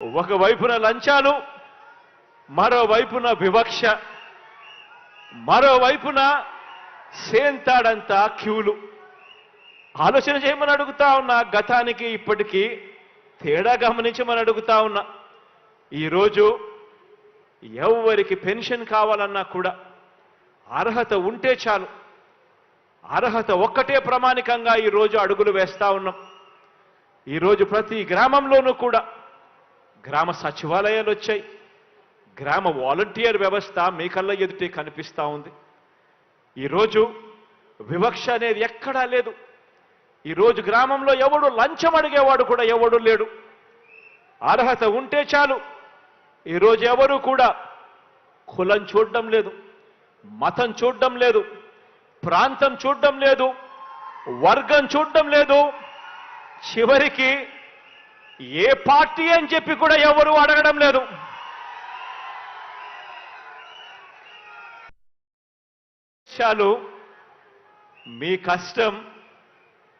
ఒకవైపున లంచాలు మరోవైపున వివక్ష మరోవైపున సేంతాడంత క్యూలు. ఆలోచన చేయమని అడుగుతా ఉన్నా గతానికి ఇప్పటికీ తేడా గమనించమని అడుగుతా ఉన్నా. ఈరోజు ఎవరికి పెన్షన్ కావాలన్నా కూడా అర్హత ఉంటే చాలు. అర్హత ఒక్కటే ప్రామాణికంగా ఈరోజు అడుగులు వేస్తా ఉన్నాం. ఈరోజు ప్రతి గ్రామంలోనూ కూడా గ్రామ సచివాలయాలు వచ్చాయి. గ్రామ వాలంటీర్ వ్యవస్థ మీ కళ్ళ ఎదుటే కనిపిస్తూ ఉంది. ఈరోజు వివక్ష అనేది ఎక్కడా లేదు. ఈరోజు గ్రామంలో ఎవడు లంచం అడిగేవాడు కూడా ఎవడు లేడు. అర్హత ఉంటే చాలు. ఈరోజు ఎవరు కూడా కులం చూడడం లేదు మతం చూడడం లేదు ప్రాంతం చూడడం లేదు వర్గం చూడడం లేదు. చివరికి ఏ పార్టీ అని చెప్పి కూడా ఎవరు అడగడం లేదు. చాలు మీ కష్టం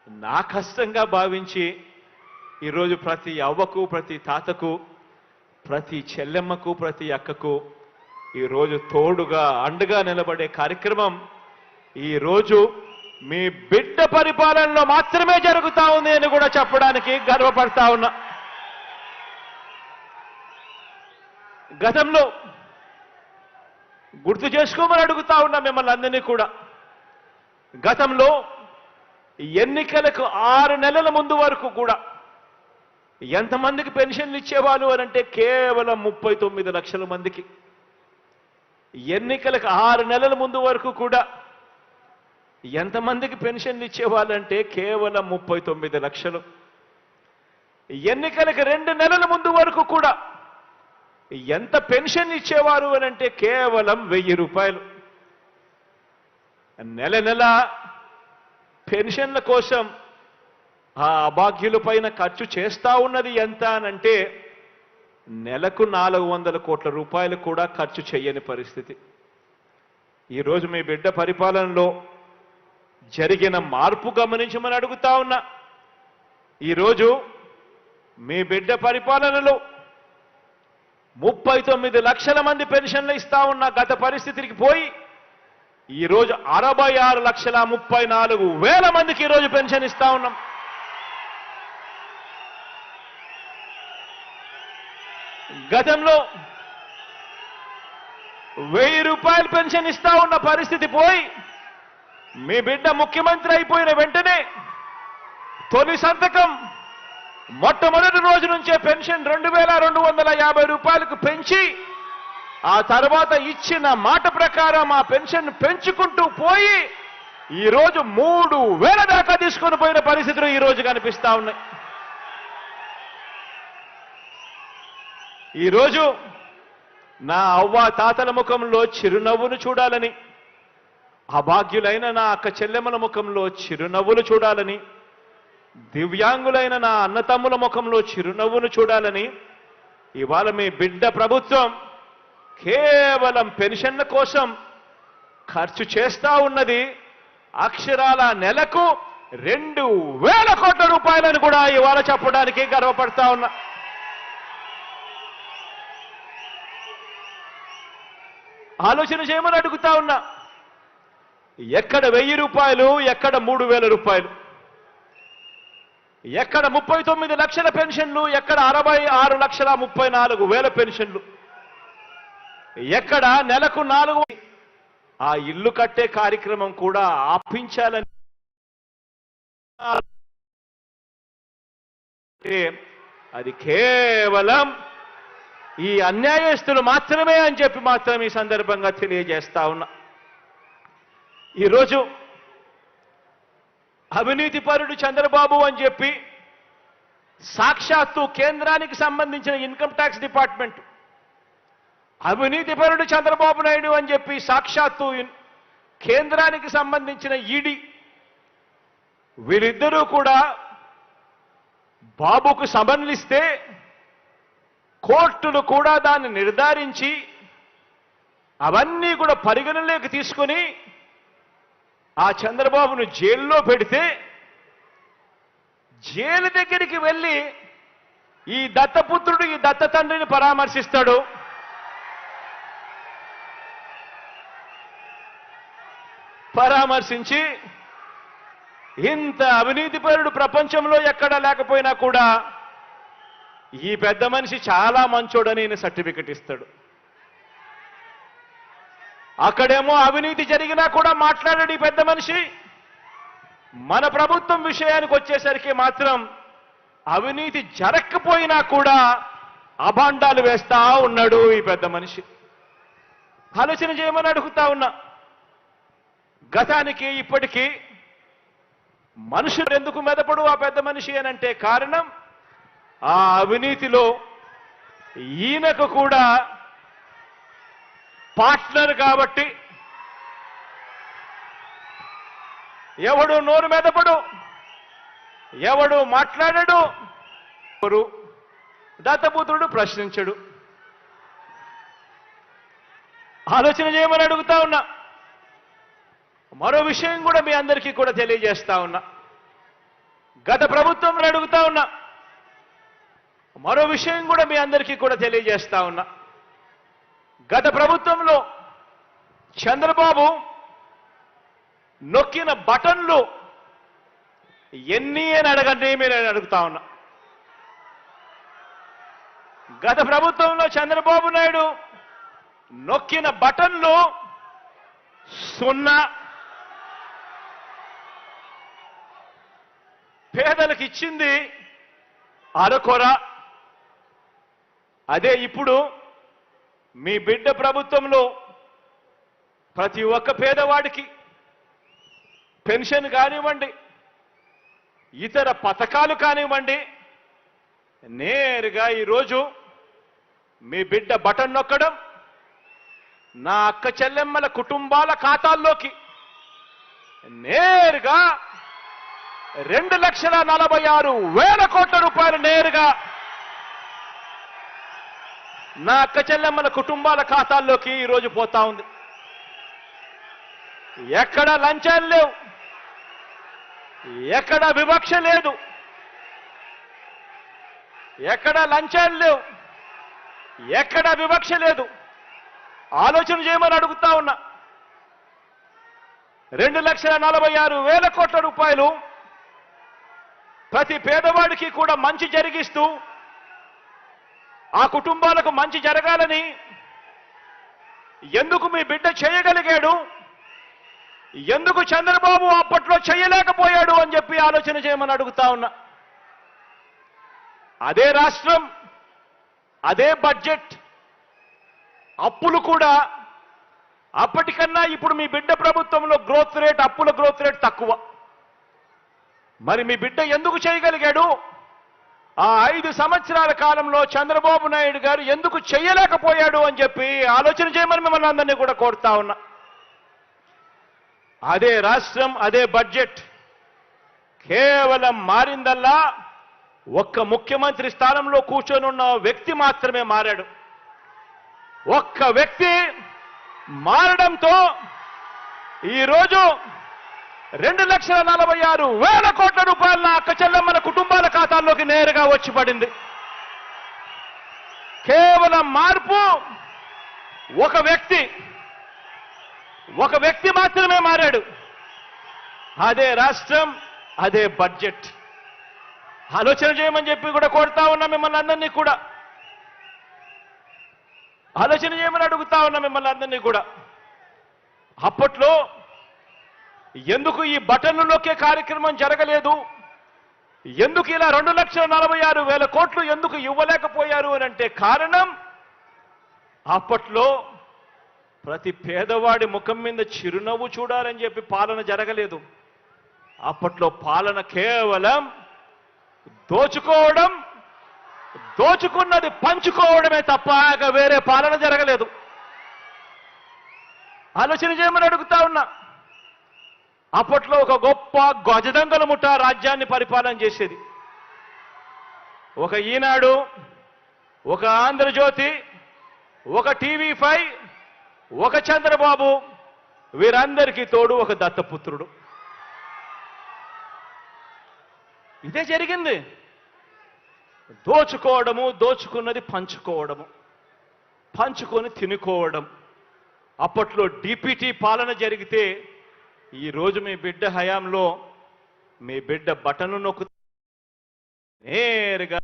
నా కష్టంగా భావించి ఈరోజు ప్రతి అవ్వకు ప్రతి తాతకు ప్రతి చెల్లెమ్మకు ప్రతి అక్కకు ఈరోజు తోడుగా అండగా నిలబడే కార్యక్రమం ఈరోజు మీ బిడ్డ పరిపాలనలో మాత్రమే జరుగుతా ఉంది అని కూడా చెప్పడానికి గర్వపడతా ఉన్నా. గతంలో గుర్తు చేసుకోమని అడుగుతా ఉన్నా మిమ్మల్ని అందరినీ కూడా. గతంలో ఎన్నికలకు ఆరు నెలల ముందు వరకు కూడా ఎంతమందికి పెన్షన్లు ఇచ్చేవాళ్ళు అని అంటే కేవలం ముప్పై తొమ్మిది లక్షల మందికి. ఎన్నికలకు ఆరు నెలల ముందు వరకు కూడా ఎంతమందికి పెన్షన్లు ఇచ్చేవాళ్ళంటే కేవలం ముప్పై తొమ్మిది లక్షలు. ఎన్నికలకు రెండు నెలల ముందు వరకు కూడా ఎంత పెన్షన్ ఇచ్చేవారు అని అంటే కేవలం వెయ్యి రూపాయలు. నెల నెల పెన్షన్ల కోసం ఆ అభాగ్యుల పైన ఖర్చు చేస్తా ఉన్నది ఎంత అనంటే నెలకు నాలుగు వందల కోట్ల రూపాయలు కూడా ఖర్చు చేయని పరిస్థితి. ఈరోజు మీ బిడ్డ పరిపాలనలో జరిగిన మార్పు గమనించమని అడుగుతా ఉన్నా. ఈరోజు మీ బిడ్డ పరిపాలనలో ముప్పై తొమ్మిది లక్షల మంది పెన్షన్లు ఇస్తా ఉన్న గత పరిస్థితికి పోయి ఈరోజు అరవై ఆరు లక్షల ముప్పై నాలుగు వేల మందికి ఈరోజు పెన్షన్ ఇస్తా ఉన్నాం. గతంలో వెయ్యి రూపాయలు పెన్షన్ ఇస్తా ఉన్న పరిస్థితి పోయి మీ బిడ్డ ముఖ్యమంత్రి అయిపోయిన వెంటనే తొలి సంతకం మొట్టమొదటి రోజు నుంచే పెన్షన్ రెండు వేల రెండు వందల యాభై రూపాయలకు పెంచి ఆ తర్వాత ఇచ్చిన మాట ప్రకారం ఆ పెన్షన్ పెంచుకుంటూ పోయి ఈరోజు మూడు వేల దాకా తీసుకొని పోయిన పరిస్థితులు ఈరోజు కనిపిస్తా ఉన్నాయి. ఈరోజు నా అవ్వ తాతల ముఖంలో చిరునవ్వును చూడాలని అభాగ్యులైన నా అక్క చెల్లెమ్మల ముఖంలో చిరునవ్వులు చూడాలని దివ్యాంగులైన నా అన్నతమ్ముల ముఖంలో చిరునవ్వును చూడాలని ఇవాళ మీ బిడ్డ ప్రభుత్వం కేవలం పెన్షన్ల కోసం ఖర్చు చేస్తా ఉన్నది. అక్షరాల నెలకు రెండు వేల కోట్ల రూపాయలను కూడా ఇవాళ చెప్పడానికి గర్వపడతా ఉన్నా. ఆలోచన చేయమని అడుగుతా ఉన్నా. ఎక్కడ వెయ్యి రూపాయలు ఎక్కడ మూడు వేల రూపాయలు? ఎక్కడ ముప్పై తొమ్మిది లక్షల పెన్షన్లు ఎక్కడ అరవై ఆరు లక్షల ముప్పై నాలుగు వేల పెన్షన్లు. ఎక్కడ నెలకు నాలుగు ఆ ఇల్లు కట్టే కార్యక్రమం కూడా ఆపించాలని. అది కేవలం ఈ అన్యాయస్తులు మాత్రమే అని చెప్పి మాత్రం ఈ సందర్భంగా తెలియజేస్తా ఉన్నా. ఈరోజు అవినీతి పరుడు చంద్రబాబు అని చెప్పి సాక్షాత్తు కేంద్రానికి సంబంధించిన ఇన్కమ్ ట్యాక్స్ డిపార్ట్మెంట్. అవినీతి పరుడు చంద్రబాబు నాయుడు అని చెప్పి సాక్షాత్తు కేంద్రానికి సంబంధించిన ఈడీ. వీరిద్దరూ కూడా బాబుకు సమన్లిస్తే కోర్టులు కూడా దాన్ని నిర్ధారించి అవన్నీ కూడా పరిగణలోకి తీసుకొని ఆ చంద్రబాబును జైల్లో పెడితే జైలు దగ్గరికి వెళ్ళి ఈ దత్తపుత్రుడు ఈ దత్త తండ్రిని పరామర్శిస్తాడు. పరామర్శించి ఇంత అవినీతిపరుడు ప్రపంచంలో ఎక్కడా లేకపోయినా కూడా ఈ పెద్ద మనిషి చాలా మంచోడని ఈయన సర్టిఫికెట్ ఇస్తాడు. అక్కడేమో అవినీతి జరిగినా కూడా మాట్లాడాడు ఈ పెద్ద మనిషి. మన ప్రభుత్వం విషయానికి వచ్చేసరికి మాత్రం అవినీతి జరగకపోయినా కూడా అభాండాలు వేస్తా ఉన్నాడు ఈ పెద్ద మనిషి. ఆలోచన చేయమని అడుగుతా ఉన్నా. గతానికి ఇప్పటికీ మనుషులు ఎందుకు మెదపడు ఆ పెద్ద మనిషి అని అంటే కారణం ఆ అవినీతిలో ఈయనకు కూడా పార్ట్నర్ కాబట్టి ఎవడు నోరు మెదపడు ఎవడు మాట్లాడడు ఎవరు దత్తపుత్రుడు ప్రశ్నించడు. ఆలోచన చేయమని అడుగుతా ఉన్నా. మరో విషయం కూడా మీ అందరికీ కూడా తెలియజేస్తా ఉన్నా. గత ప్రభుత్వం అడుగుతా ఉన్నా. మరో విషయం కూడా మీ అందరికీ కూడా తెలియజేస్తా ఉన్నా. గత ప్రభుత్వంలో చంద్రబాబు నొక్కిన బటన్లు ఎన్ని అని అడగండి మీరు నేను అడుగుతా ఉన్నా. గత ప్రభుత్వంలో చంద్రబాబు నాయుడు నొక్కిన బటన్లు సున్నా. పేదలకు ఇచ్చింది అరకొర. అదే ఇప్పుడు మీ బిడ్డ ప్రభుత్వంలో ప్రతి ఒక్క పేదవాడికి పెన్షన్ కానివ్వండి ఇతర పథకాలు కానివ్వండి నేరుగా ఈరోజు మీ బిడ్డ బటన్ నొక్కడం నా అక్క చెల్లెమ్మల కుటుంబాల ఖాతాల్లోకి నేరుగా రెండు లక్షల నలభై ఆరు వేల కోట్ల రూపాయలు నేరుగా నా అక్క చెల్లెమ్మల కుటుంబాల ఖాతాల్లోకి ఈరోజు పోతా ఉంది. ఎక్కడ లంచాలు లేవు. ఎక్కడ వివక్ష లేదు. ఎక్కడ లంచాలు లేవు. ఎక్కడ వివక్ష లేదు. ఆలోచన చేయమని అడుగుతా ఉన్నా. రెండు లక్షల నలభై ఆరు వేల కోట్ల రూపాయలు ప్రతి పేదవాడికి కూడా మంచి జరిగిస్తూ ఆ కుటుంబాలకు మంచి జరగాలని ఎందుకు మీ బిడ్డ చేయగలిగాడు? ఎందుకు చంద్రబాబు అప్పట్లో చేయలేకపోయాడు అని చెప్పి ఆలోచన చేయమని అడుగుతా ఉన్నా. అదే రాష్ట్రం అదే బడ్జెట్ అప్పులు కూడా అప్పటికన్నా ఇప్పుడు మీ బిడ్డ ప్రభుత్వంలో గ్రోత్ రేట్ అప్పుల గ్రోత్ రేట్ తక్కువ. మరి మీ బిడ్డ ఎందుకు చేయగలిగాడు? ఆ ఐదు సంవత్సరాల కాలంలో చంద్రబాబు నాయుడు గారు ఎందుకు చేయలేకపోయాడు అని చెప్పి ఆలోచన చేయమని మిమ్మల్ని అందరినీ కూడా కోరుతా ఉన్నా. అదే రాష్ట్రం అదే బడ్జెట్ కేవలం మారిందల్లా ఒక్క ముఖ్యమంత్రి స్థానంలో కూర్చొని ఉన్న వ్యక్తి మాత్రమే మారాడు. ఒక్క వ్యక్తి మారడంతో ఈరోజు రెండు లక్షల నలభై ఆరు వేల కోట్ల రూపాయల నా అక్క చెల్లెమ్మల కుటుంబాల ఖాతాల్లోకి నేరుగా వచ్చి పడింది కేవలం మార్పు ఒక వ్యక్తి ఒక వ్యక్తి మాత్రమే మారాడు. అదే రాష్ట్రం అదే బడ్జెట్. ఆలోచన చేయమని చెప్పి కూడా కోరుతా ఉన్నా మిమ్మల్ని అందరినీ కూడా. ఆలోచన చేయమని అడుగుతా ఉన్నా మిమ్మల్ని అందరినీ కూడా. అప్పట్లో ఎందుకు ఈ బటన్లు నొక్కే కార్యక్రమం జరగలేదు? ఎందుకు ఇలా రెండు లక్షల నలభై ఆరు వేల కోట్లు ఎందుకు ఇవ్వలేకపోయారు అని అంటే కారణం అప్పట్లో ప్రతి పేదవాడి ముఖం మీద చిరునవ్వు చూడాలని చెప్పి పాలన జరగలేదు. అప్పట్లో పాలన కేవలం దోచుకోవడం దోచుకున్నది పంచుకోవడమే తప్ప వేరే పాలన జరగలేదు. ఆలోచన చేయమని అడుగుతా ఉన్నా. అప్పట్లో ఒక గొప్ప గజదంగల ముఠ రాజ్యాన్ని పరిపాలన చేసేది. ఒక ఈనాడు ఒక ఆంధ్రజ్యోతి ఒక టీవీ ఫైవ్ ఒక చంద్రబాబు వీరందరికీ తోడు ఒక దత్తపుత్రుడు. ఇదే జరిగింది. దోచుకోవడము దోచుకున్నది పంచుకోవడము పంచుకొని తినుకోవడం. అప్పట్లో డిపిటీ పాలన జరిగితే ఈరోజు మీ బిడ్డ హయాంలో మీ బిడ్డ బటను నొక్కు నేరుగా